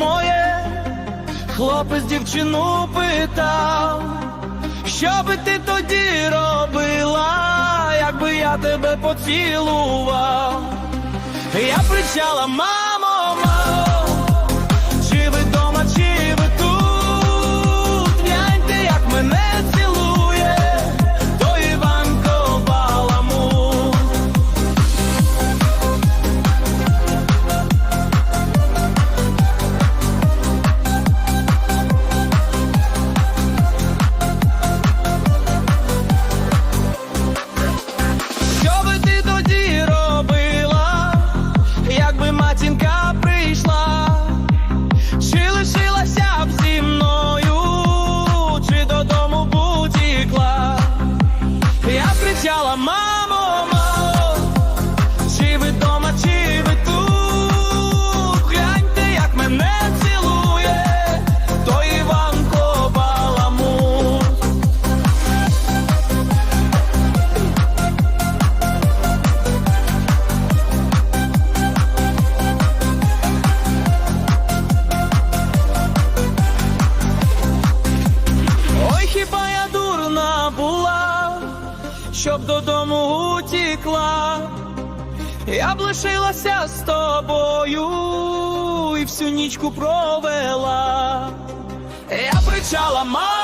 Моє, хлопець дівчину питав, що би ти тоді робила, якби я тебе поцілував. Я кричала, мамо, Я кричала, мамо, щоб додому утікла, я б лишилася з тобою і всю нічку провела. Я кричала, мама.